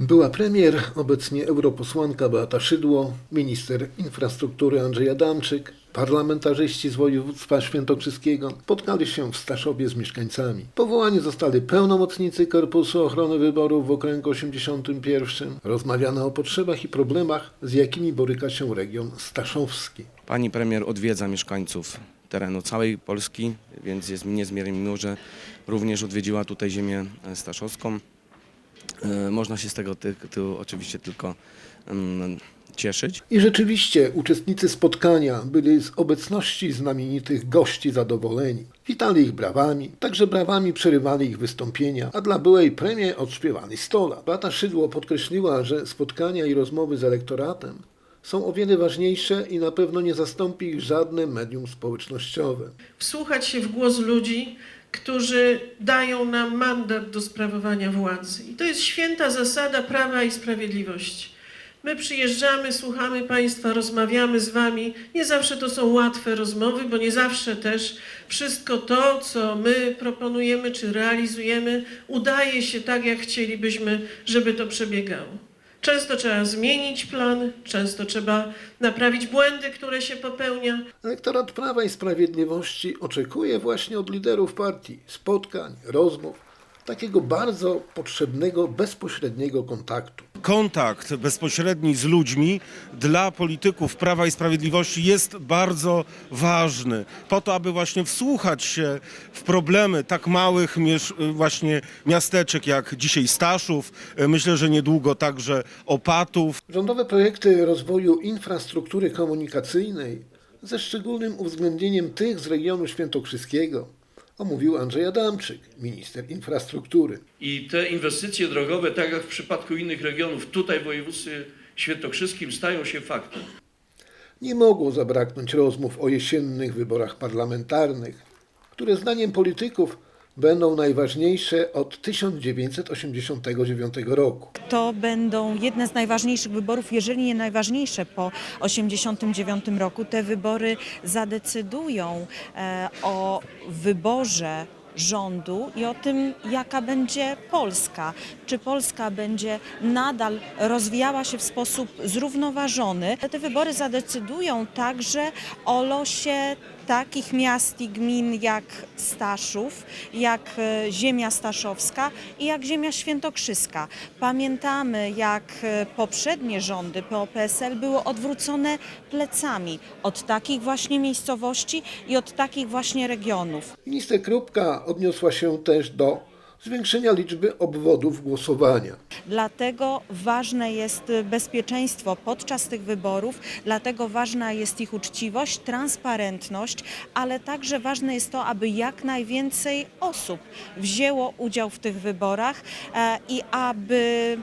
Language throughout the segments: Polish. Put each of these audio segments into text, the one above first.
Była premier, obecnie europosłanka Beata Szydło, minister infrastruktury Andrzej Adamczyk, parlamentarzyści z województwa świętokrzyskiego spotkali się w Staszowie z mieszkańcami. Powołani zostali pełnomocnicy Korpusu Ochrony Wyborów w okręgu 81. Rozmawiano o potrzebach i problemach, z jakimi boryka się region staszowski. Pani premier odwiedza mieszkańców terenu całej Polski, więc jest mi niezmiernie miło, że również odwiedziła tutaj ziemię staszowską. E, Można się z tego ty, ty, oczywiście tylko mm, cieszyć. I rzeczywiście uczestnicy spotkania byli z obecności znamienitych gości zadowoleni. Witali ich brawami, także brawami przerywali ich wystąpienia, a dla byłej premier odśpiewali stola. Beata Szydło podkreśliła, że spotkania i rozmowy z elektoratem są o wiele ważniejsze i na pewno nie zastąpi ich żadne medium społecznościowe. wsłuchać się w głos ludzi, którzy dają nam mandat do sprawowania władzy. I to jest święta zasada prawa i sprawiedliwości. My przyjeżdżamy, słuchamy Państwa, rozmawiamy z Wami. Nie zawsze to są łatwe rozmowy, bo nie zawsze też wszystko to, co my proponujemy czy realizujemy, udaje się tak, jak chcielibyśmy, żeby to przebiegało. Często trzeba zmienić plan, często trzeba naprawić błędy, które się popełnia, Elektorat Prawa i Sprawiedliwości oczekuje właśnie od liderów partii spotkań, rozmów, takiego bardzo potrzebnego, bezpośredniego kontaktu. Kontakt bezpośredni z ludźmi dla polityków Prawa i Sprawiedliwości jest bardzo ważny. Po to, aby właśnie wsłuchać się w problemy tak małych właśnie miasteczek jak dzisiaj Staszów, e, myślę, że niedługo także Opatów. Rządowe projekty rozwoju infrastruktury komunikacyjnej ze szczególnym uwzględnieniem tych z regionu świętokrzyskiego omówił Andrzej Adamczyk, minister infrastruktury. I te inwestycje drogowe, tak jak w przypadku innych regionów, tutaj w województwie świętokrzyskim stają się faktem. Nie mogło zabraknąć rozmów o jesiennych wyborach parlamentarnych, które zdaniem polityków będą najważniejsze od 1989 roku. To będą jedne z najważniejszych wyborów, jeżeli nie najważniejsze po 1989 roku. Te wybory zadecydują e, o wyborze rządu i o tym, jaka będzie Polska. Czy Polska będzie nadal rozwijała się w sposób zrównoważony. Te wybory zadecydują także o losie takich miast i gmin jak Staszów, jak e, ziemia staszowska i jak ziemia świętokrzyska. Pamiętamy, jak e, poprzednie rządy PO-PSL były odwrócone plecami od takich właśnie miejscowości i od takich właśnie regionów. Minister Krupka odniosła się też do zwiększenia liczby obwodów głosowania. Dlatego ważne jest bezpieczeństwo podczas tych wyborów, dlatego ważna jest ich uczciwość, transparentność, ale także ważne jest to, aby jak najwięcej osób wzięło udział w tych wyborach e, i aby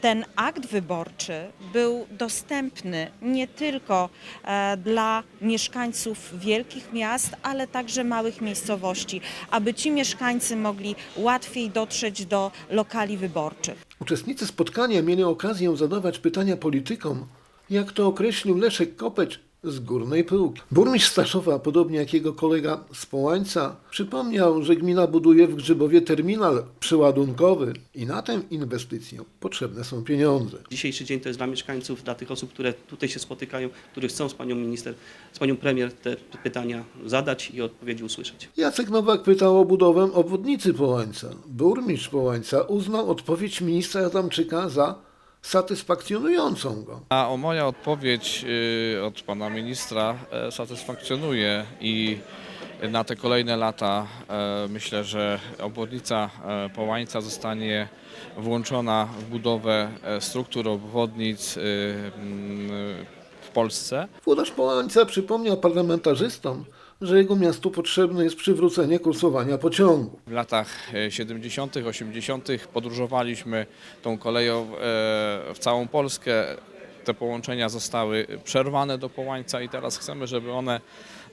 ten akt wyborczy był dostępny nie tylko e, dla mieszkańców wielkich miast, ale także małych miejscowości, aby ci mieszkańcy mogli łatwiej dotrzeć do lokali wyborczych. Uczestnicy spotkania mieli okazję zadawać pytania politykom, jak to określił Leszek Kopeć z Górnej Pyłki. Burmistrz Staszowa, podobnie jak jego kolega z Połańca, przypomniał, że gmina buduje w Grzybowie terminal przeładunkowy i na tę inwestycję potrzebne są pieniądze. Dzisiejszy dzień to jest dla mieszkańców, dla tych osób, które tutaj się spotykają, które chcą z panią minister, z panią premier te pytania zadać i odpowiedzi usłyszeć. Jacek Nowak pytał o budowę obwodnicy Połańca. Burmistrz Połańca uznał odpowiedź ministra Adamczyka za satysfakcjonującą go. A o moja odpowiedź y, od pana ministra e, satysfakcjonuje i na te kolejne lata e, myślę, że obwodnica e, Połańca zostanie włączona w budowę e, struktur obwodnic y, mm, w Polsce. Włodarz Połańca przypomniał parlamentarzystom, że jego miastu potrzebne jest przywrócenie kursowania pociągu. W latach e, 70., 80. podróżowaliśmy tą koleją e, w całą Polskę. Te połączenia zostały przerwane do Połańca i teraz chcemy, żeby one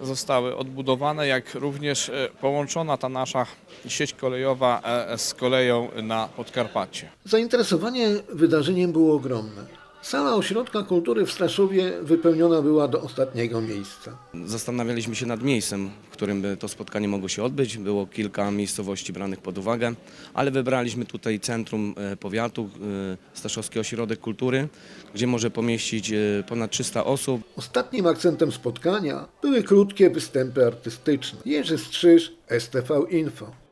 zostały odbudowane, jak również e, połączona ta nasza sieć kolejowa e, z koleją na Podkarpacie. Zainteresowanie wydarzeniem było ogromne. Sala Ośrodka Kultury w Staszowie wypełniona była do ostatniego miejsca. Zastanawialiśmy się nad miejscem, w którym by to spotkanie mogło się odbyć. Było kilka miejscowości branych pod uwagę, ale wybraliśmy tutaj centrum e, powiatu, e, Staszowski Ośrodek Kultury, gdzie może pomieścić e, ponad 300 osób. Ostatnim akcentem spotkania były krótkie występy artystyczne. Jerzy Strzyż, STV Info.